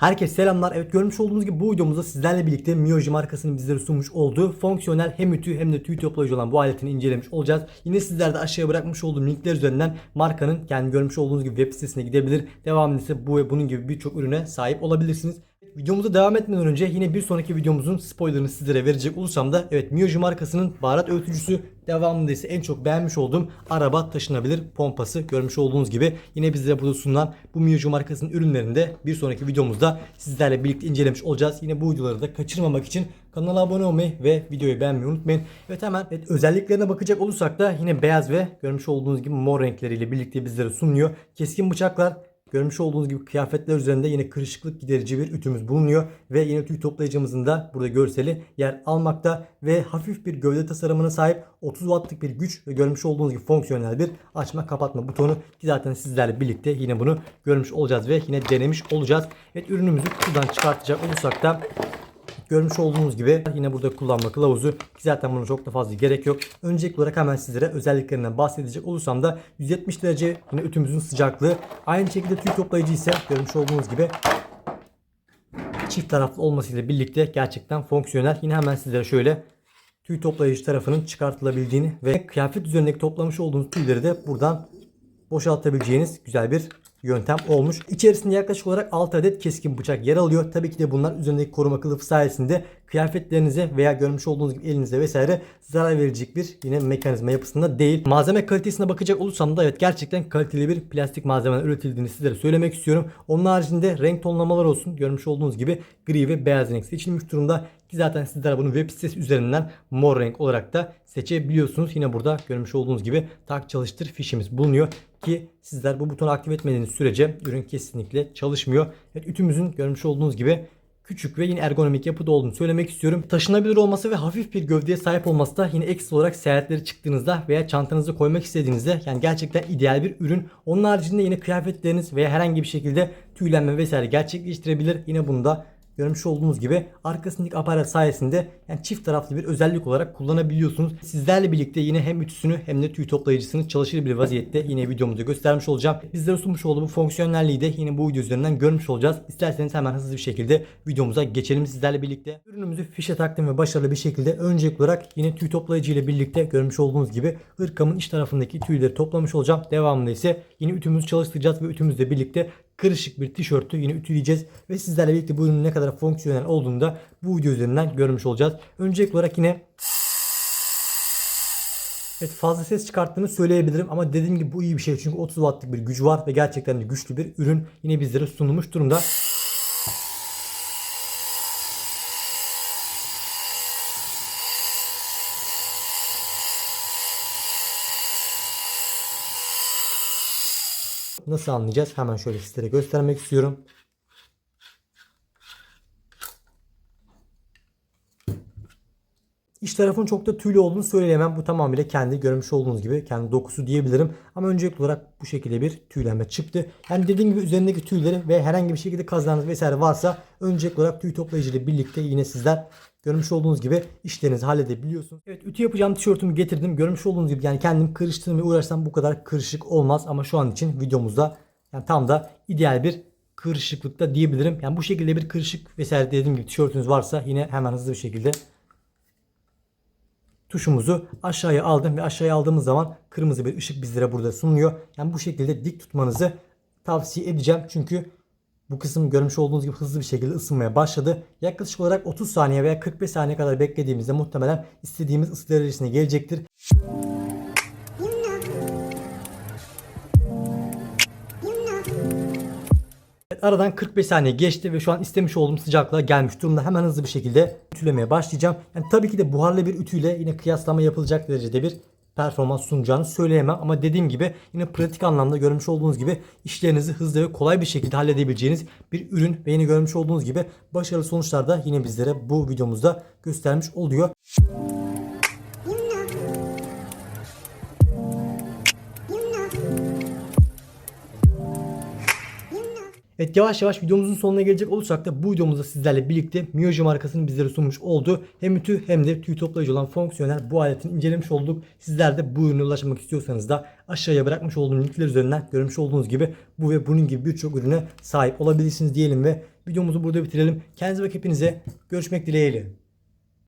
Herkese selamlar. Evet görmüş olduğunuz gibi bu videomuzda sizlerle birlikte Miyoji markasının bizlere sunmuş olduğu fonksiyonel hem ütü hem de tüy toplayıcı olan bu aletini incelemiş olacağız. Yine sizler de aşağıya bırakmış olduğum linkler üzerinden markanın kendi görmüş olduğunuz gibi web sitesine gidebilir. Devamında ise bu ve bunun gibi birçok ürüne sahip olabilirsiniz. Videomuza devam etmeden önce yine bir sonraki videomuzun spoilerını sizlere verecek olursam da evet Miyoji markasının baharat öğütücüsü devamında ise en çok beğenmiş olduğum araba taşınabilir pompası görmüş olduğunuz gibi yine bizlere burada sunulan bu Miyoji markasının ürünlerini de bir sonraki videomuzda sizlerle birlikte incelemiş olacağız. Yine bu videoları da kaçırmamak için kanala abone olmayı ve videoyu beğenmeyi unutmayın. Evet hemen evet, özelliklerine bakacak olursak da yine beyaz ve görmüş olduğunuz gibi mor renkleriyle birlikte bizlere sunuyor. Keskin bıçaklar Görmüş olduğunuz gibi kıyafetler üzerinde yine kırışıklık giderici bir ütümüz bulunuyor. Ve yine tüy toplayıcımızın da burada görseli yer almakta. Ve hafif bir gövde tasarımına sahip 30 wattlık bir güç ve görmüş olduğunuz gibi fonksiyonel bir açma kapatma butonu. Ki zaten sizlerle birlikte yine bunu görmüş olacağız ve yine denemiş olacağız. Evet ürünümüzü kutudan çıkartacak olursak da Görmüş olduğunuz gibi yine burada kullanma kılavuzu ki zaten buna çok da fazla gerek yok. Öncelikli olarak hemen sizlere özelliklerinden bahsedecek olursam da 170 derece yine ütümüzün sıcaklığı. Aynı şekilde tüy toplayıcı ise görmüş olduğunuz gibi çift taraflı olmasıyla birlikte gerçekten fonksiyonel. Yine hemen sizlere şöyle tüy toplayıcı tarafının çıkartılabildiğini ve kıyafet üzerindeki toplamış olduğunuz tüyleri de buradan boşaltabileceğiniz güzel bir yöntem olmuş. İçerisinde yaklaşık olarak 6 adet keskin bıçak yer alıyor. Tabii ki de bunlar üzerindeki koruma kılıfı sayesinde kıyafetlerinize veya görmüş olduğunuz gibi elinize vesaire zarar verecek bir yine mekanizma yapısında değil. Malzeme kalitesine bakacak olursam da evet gerçekten kaliteli bir plastik malzemeden üretildiğini sizlere söylemek istiyorum. Onun haricinde renk tonlamalar olsun. Görmüş olduğunuz gibi gri ve beyaz renk seçilmiş durumda. Ki zaten sizler bunu web sitesi üzerinden mor renk olarak da seçebiliyorsunuz. Yine burada görmüş olduğunuz gibi tak çalıştır fişimiz bulunuyor ki sizler bu butonu aktif etmediğiniz sürece ürün kesinlikle çalışmıyor. Evet ütümüzün görmüş olduğunuz gibi küçük ve yine ergonomik yapıda olduğunu söylemek istiyorum. Taşınabilir olması ve hafif bir gövdeye sahip olması da yine ekstra olarak seyahatlere çıktığınızda veya çantanızı koymak istediğinizde yani gerçekten ideal bir ürün. Onun haricinde yine kıyafetleriniz veya herhangi bir şekilde tüylenme vesaire gerçekleştirebilir. Yine bunu da görmüş olduğunuz gibi arkasındaki aparat sayesinde yani çift taraflı bir özellik olarak kullanabiliyorsunuz. Sizlerle birlikte yine hem ütüsünü hem de tüy toplayıcısını çalışır bir vaziyette yine videomuzda göstermiş olacağım. Bizlere sunmuş olduğu bu fonksiyonelliği de yine bu video üzerinden görmüş olacağız. İsterseniz hemen hızlı bir şekilde videomuza geçelim sizlerle birlikte. Ürünümüzü fişe taktım ve başarılı bir şekilde öncelikli olarak yine tüy toplayıcı ile birlikte görmüş olduğunuz gibi hırkamın iç tarafındaki tüyleri toplamış olacağım. Devamında ise yine ütümüzü çalıştıracağız ve ütümüzle birlikte kırışık bir tişörtü yine ütüleyeceğiz ve sizlerle birlikte bu ürünün ne kadar fonksiyonel olduğunu da bu video üzerinden görmüş olacağız. Öncelikli olarak yine Evet fazla ses çıkarttığını söyleyebilirim ama dediğim gibi bu iyi bir şey çünkü 30 wattlık bir gücü var ve gerçekten de güçlü bir ürün yine bizlere sunulmuş durumda. Nasıl anlayacağız? Hemen şöyle sizlere göstermek istiyorum. İç tarafın çok da tüylü olduğunu söyleyemem. Bu tamamıyla kendi görmüş olduğunuz gibi kendi dokusu diyebilirim. Ama öncelikli olarak bu şekilde bir tüylenme çıktı. Yani dediğim gibi üzerindeki tüyleri ve herhangi bir şekilde kazanız vesaire varsa öncelikli olarak tüy toplayıcı ile birlikte yine sizler Görmüş olduğunuz gibi işlerinizi halledebiliyorsunuz. Evet ütü yapacağım tişörtümü getirdim. Görmüş olduğunuz gibi yani kendim kırıştırdım ve uğraşsam bu kadar kırışık olmaz. Ama şu an için videomuzda yani tam da ideal bir kırışıklıkta diyebilirim. Yani bu şekilde bir kırışık vesaire dediğim gibi tişörtünüz varsa yine hemen hızlı bir şekilde tuşumuzu aşağıya aldım ve aşağıya aldığımız zaman kırmızı bir ışık bizlere burada sunuluyor. Yani bu şekilde dik tutmanızı tavsiye edeceğim. Çünkü bu kısım görmüş olduğunuz gibi hızlı bir şekilde ısınmaya başladı. Yaklaşık olarak 30 saniye veya 45 saniye kadar beklediğimizde muhtemelen istediğimiz ısı derecesine gelecektir. Aradan 45 saniye geçti ve şu an istemiş olduğum sıcaklığa gelmiş durumda. Hemen hızlı bir şekilde ütülemeye başlayacağım. Yani tabii ki de buharlı bir ütüyle yine kıyaslama yapılacak derecede bir performans sunacağını söyleyemem. Ama dediğim gibi yine pratik anlamda görmüş olduğunuz gibi işlerinizi hızlı ve kolay bir şekilde halledebileceğiniz bir ürün ve yine görmüş olduğunuz gibi başarılı sonuçlar da yine bizlere bu videomuzda göstermiş oluyor. Evet yavaş yavaş videomuzun sonuna gelecek olursak da bu videomuzda sizlerle birlikte Miyoji markasının bizlere sunmuş olduğu hem ütü hem de tüy toplayıcı olan fonksiyonel bu aletin incelemiş olduk. Sizler de bu ürüne ulaşmak istiyorsanız da aşağıya bırakmış olduğum linkler üzerinden görmüş olduğunuz gibi bu ve bunun gibi birçok ürüne sahip olabilirsiniz diyelim ve videomuzu burada bitirelim. Kendinize bakın hepinize. Görüşmek dileğiyle.